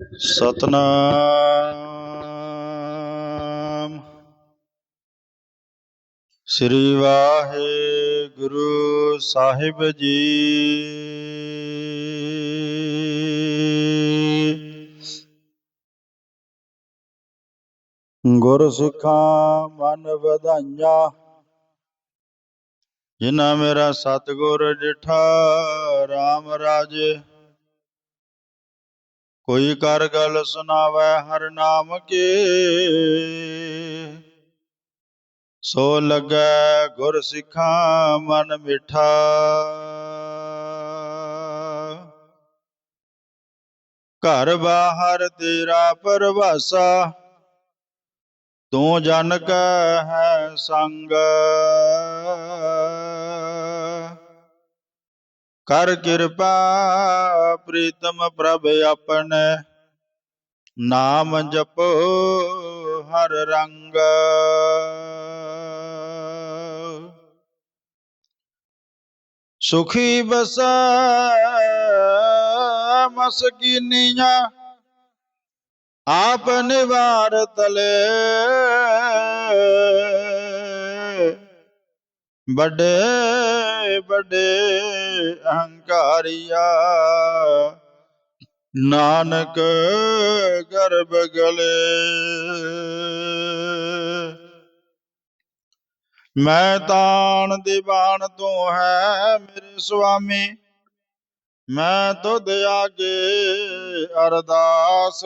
ਸਤਨਾਮ। ਸ੍ਰੀ ਵਾਹਿਗੁਰੂ ਸਾਹਿਬ ਜੀ। ਗੁਰ ਸਿੱਖਾਂ ਮਨ ਵਧਾਈਆਂ। ਜਿਨ੍ਹਾਂ ਮੇਰਾ ਸਤਿਗੁਰ ਡਿਠਾ RAM ਰਾਜੇ। ਕੋਈ ਕਰ ਗੱਲ ਸੁਣਾਵੇ ਹਰ ਨਾਮ ਕੇ। ਸੋ ਲੱਗੈ ਗੁਰ ਸਿੱਖਾਂ ਮਨ ਮਿਠਾ। ਘਰ ਬਾਹਰ ਤੇਰਾ ਪਰਵਾਸਾ, ਤੂੰ ਜਨ ਕੈ ਹੈ ਸੰਗ। ਕਰ ਕਿਰਪਾ, ਪ੍ਰੀਤਮ ਪ੍ਰਭ ਆਪਣੇ। ਨਾਮ ਜਪੋ ਹਰ ਰੰਗ। ਸੁਖੀ ਬਸੈ ਮਸਕੀਨੀਆਂ ਆਪ ਨਿਵਾਰ ਤਲੇ। ਵੱਡੇ ਵੱਡੇ ਅਹੰਕਾਰੀਆ। ਨਾਨਕ ਗਰਬ ਗਲੇ। ਮੈਂ ਤਾਣ ਦੀਵਾਨ ਤੋਂ ਹੈ ਮੇਰੇ ਸੁਆਮੀ। ਮੈਂ ਤੁਧ ਆਗੇ ਅਰਦਾਸ।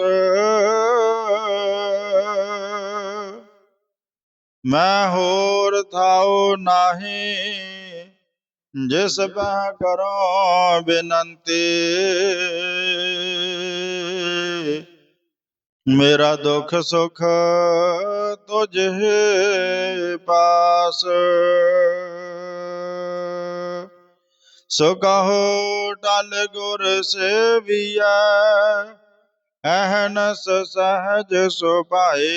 ਮੈਂ ਹੋਰ ਥਾਉ ਨਾਹੀ। ਜਿਸ ਪੈ ਕਰੋ ਬੇਨੰਤੀ। ਮੇਰਾ ਦੁੱਖ ਸੁਖ ਤੁਝ ਪਾਸ। ਸੋ ਕਹੋ ਟਲ ਗੁਰ ਸੇਵੀਐ, ਅਹਨਸ ਸਹਜ ਸੁਭਾਏ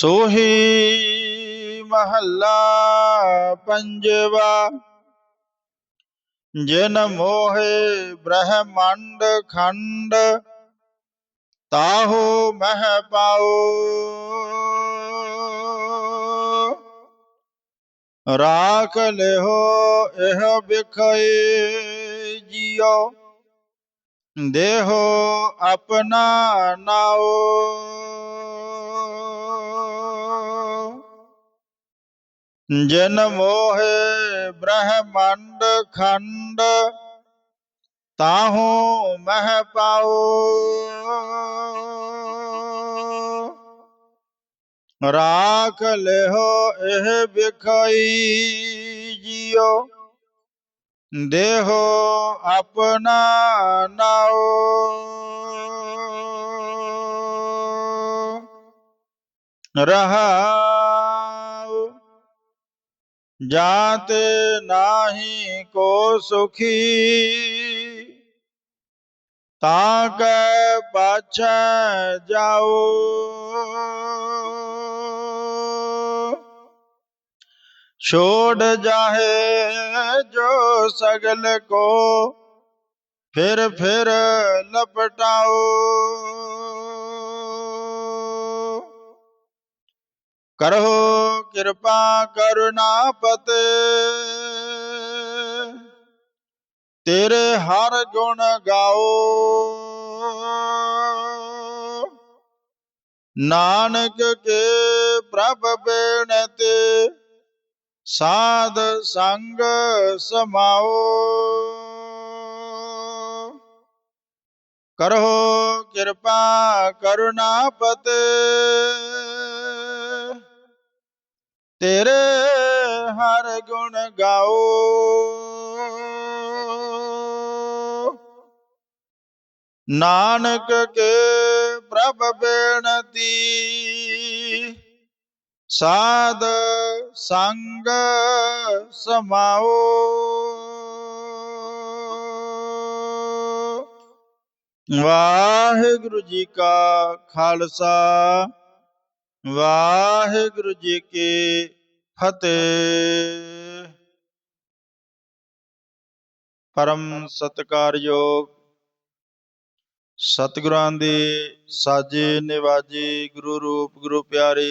ਸੋਹੀ ਮਹੱਲਾ ਪੰਜਵਾ। ਜਿਨ ਮੋਹੇ ਬ੍ਰਹਮੰਡ ਖੰਡ, ਤਾਹੋ ਮਹਿ ਪਾਓ। ਰਾਖ ਲਿਓ ਇਹ ਵਿਖੇ ਜੀਓ। ਦੇਹੋ ਆਪਣਾ ਨਾਓ। ਜਨ ਮੋਹਿ ਬ੍ਰਹਮੰਡ ਖੰਡ, ਤਾਹੂ ਮਹਿ ਪਾਓ ਰਾਖ ਲਿਓ ਇਹ ਵਿਖਾਈ ਜੀਓ, ਦੇਹੋ ਆਪਣਾ ਨਾਓ ਰਹਾਉ ਜਾਤ ਨਾਹੀ ਕੋ ਸੁਖੀ ਤਾਂ ਕੈ ਪਾਛੈ ਜਾਓ ਛੋੜ ਜਾਹੇ ਜੋ ਸਗਲ ਕੋ ਫਿਰ ਫਿਰ ਕਰੋ ਕਿਰਪਾ ਕਰੁਣਾ ਪਤੇ ਤੇਰੇ ਹਰ ਗੁਣ ਗਾਓ। ਨਾਨਕ ਕੇ ਪ੍ਰਭ ਬੇਨਤੇ, ਸਾਧ ਸੰਗ ਸਮਾਓ। ਕਰੋ ਕਿਰਪਾ ਕਰੁਣਾ ਪਤੇ ਤੇਰੇ ਹਰ ਗੁਣ ਗਾਓ। ਨਾਨਕ ਕੇ ਪ੍ਰਭ ਬੇਨਤੀ, ਸਾਧ ਸੰਗ ਸਮਾਓ। ਵਾਹਿਗੁਰੂ ਜੀ ਕਾ ਖਾਲਸਾ ਵਾਹਿਗੁਰੂ ਜੀ ਕੀ ਫਤਿਹ। ਪਰਮ ਸਤਿਕਾਰਯੋਗ ਸਤਿਗੁਰਾਂ ਦੇ ਸਾਜੇ ਨਿਵਾਜੇ ਗੁਰੂ ਰੂਪ ਗੁਰੂ ਪਿਆਰੇ